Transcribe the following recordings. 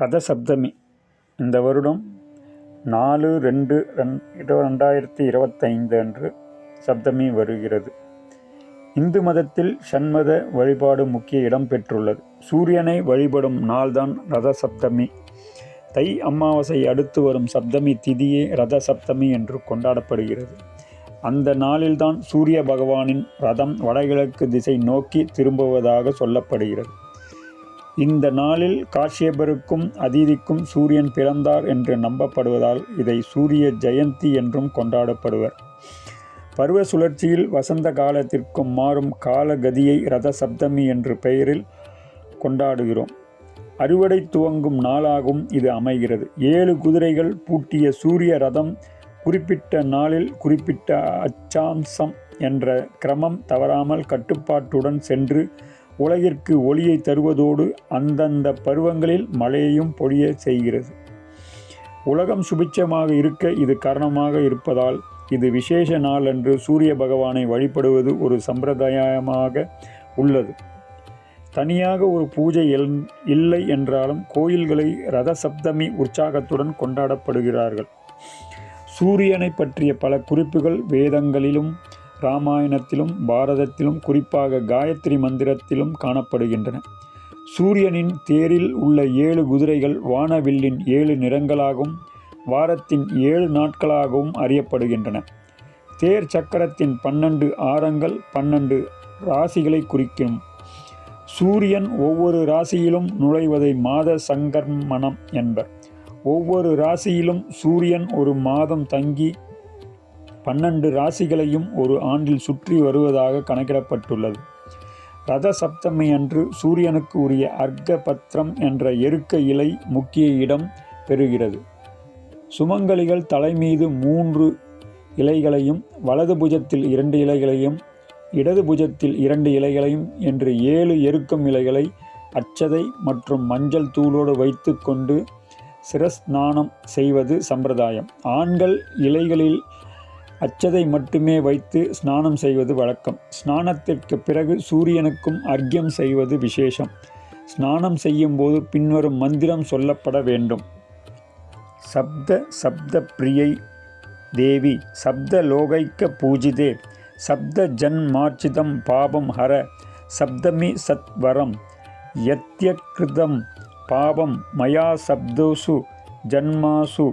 ரத சப்தமி இந்த வருடம் நாலு ரெண்டு ரெண் ரெண்டாயிரத்தி இருபத்தைந்து அன்று சப்தமி வருகிறது. இந்து மதத்தில் சண்மத வழிபாடு முக்கிய இடம் பெற்றுள்ளது. சூரியனை வழிபடும் நாள்தான் ரத சப்தமி தை அமாவாசை அடுத்து வரும் சப்தமி திதியே ரத சப்தமி என்று கொண்டாடப்படுகிறது. அந்த நாளில்தான் சூரிய பகவானின் ரதம் வடகிழக்கு திசை நோக்கி திரும்புவதாக சொல்லப்படுகிறது. இந்த நாளில் காஷ்யபருக்கும் அதிதிக்கும் சூரியன் பிறந்தார் என்று நம்பப்படுவதால் இதை சூரிய ஜெயந்தி என்றும் கொண்டாடப்படுவர். பருவ சுழற்சியில் வசந்த காலத்திற்கும் மாறும் காலகதியை ரத சப்தமி என்ற பெயரில் கொண்டாடுகிறோம். அறுவடை துவங்கும் நாளாகவும் இது அமைகிறது. ஏழு குதிரைகள் பூட்டிய சூரிய ரதம் குறிப்பிட்ட நாளில் குறிப்பிட்ட அச்சாம்சம் என்ற கிரமம் தவறாமல் கட்டுப்பாட்டுடன் சென்று உலகிற்கு ஒளியை தருவதோடு அந்தந்த பருவங்களில் மழையையும் பொழிய செய்கிறது. உலகம் சுபிட்சமாக இருக்க இது காரணமாக இருப்பதால் இது விசேஷ நாள் அன்று சூரிய பகவானை வழிபடுவது ஒரு சம்பிரதாயமாக உள்ளது. தனியாக ஒரு பூஜை இல்லை என்றாலும் கோயில்களை ரத சப்தமி உற்சாகத்துடன் கொண்டாடப்படுகிறார்கள். சூரியனை பற்றிய பல குறிப்புகள் வேதங்களிலும் ராமாயணத்திலும் பாரதத்திலும் குறிப்பாக காயத்ரி மந்திரத்திலும் காணப்படுகின்றன. சூரியனின் தேரில் உள்ள ஏழு குதிரைகள் வானவில்லின் ஏழு நிறங்களாகவும் வாரத்தின் ஏழு நாட்களாகவும் அறியப்படுகின்றன. தேர் சக்கரத்தின் பன்னெண்டு ஆரங்கள் பன்னெண்டு ராசிகளை குறிக்கும். சூரியன் ஒவ்வொரு ராசியிலும் நுழைவதை மாத சங்கர்மணம் என்பர். ஒவ்வொரு ராசியிலும் சூரியன் ஒரு மாதம் தங்கி பன்னெண்டு ராசிகளையும் ஒரு ஆண்டில் சுற்றி வருவதாக கணக்கிடப்பட்டுள்ளது. ரத சப்தமி அன்று சூரியனுக்கு உரிய அர்க்க பத்திரம் என்ற எருக்க இலை முக்கிய இடம் பெறுகிறது. சுமங்கலிகள் தலைமீது மூன்று இலைகளையும் வலது புஜத்தில் இரண்டு இலைகளையும் இடது புஜத்தில் இரண்டு இலைகளையும் என்று ஏழு எருக்கம் இலைகளை அச்சதை மற்றும் மஞ்சள் தூளோடு வைத்து கொண்டு சிரஸ்நானம் செய்வது சம்பிரதாயம். ஆண்கள் இலைகளில் அச்சதை மட்டுமே வைத்து ஸ்நானம் செய்வது வழக்கம். ஸ்நானத்திற்கு பிறகு சூரியனுக்கும் அர்க்கியம் செய்வது விசேஷம். ஸ்நானம் செய்யும் போது பின்வரும் மந்திரம் சொல்லப்பட வேண்டும். சப்த சப்த பிரியை தேவி சப்த லோகைக்க பூஜிதே சப்த ஜன்மார்ச்சிதம் பாபம் ஹர சப்தமி சத்வரம் யத்யகிருதம் பாபம் மயா சப்தோசு ஜன்மாசு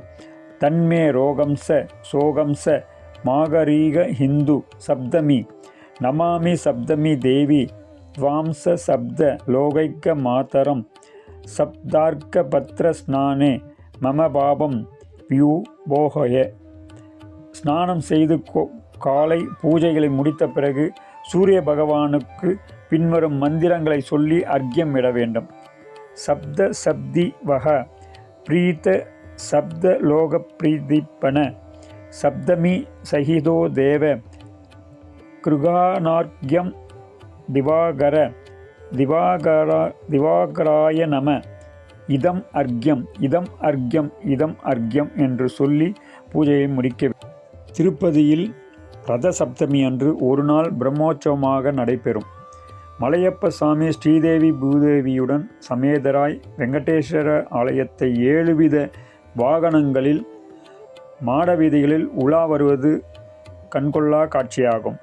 தன்மே ரோகம்ச சோகம்ச மாகரீக ஹிந்து சப்தமி. நமாமி சப்தமி தேவி துவாம்ச சப்த லோகைக்க மாதரம் சப்தார்க்க பத்ர ஸ்நானே மம பாபம் வியூ போகய. ஸ்நானம் செய்து காலை பூஜைகளை முடித்த பிறகு சூரிய பகவானுக்கு பின்வரும் மந்திரங்களை சொல்லி அர்க்கியம் விட வேண்டும். சப்த சப்தி வக பிரீத்த சப்த லோக பிரீதிப்பன. சப்தமி சகிதோ தேவ கிருகானார்க்கியம் திவாகர திவாகரா திவாகராய நம. இதம் அர்க்கியம் இதம் அர்க்கியம் இதம் அர்க்கியம் என்று சொல்லி பூஜையை முடிக்க திருப்பதியில் ரத சப்தமி அன்று ஒரு நாள் பிரம்மோற்சவமாக நடைபெறும். மலையப்ப சாமி ஸ்ரீதேவி பூதேவியுடன் சமேதராய் வெங்கடேஸ்வர ஆலயத்தை ஏழுவித வாகனங்களில் மாட வீதிகளில் உலா வருவது கண்கொள்ளா காட்சியாகும்.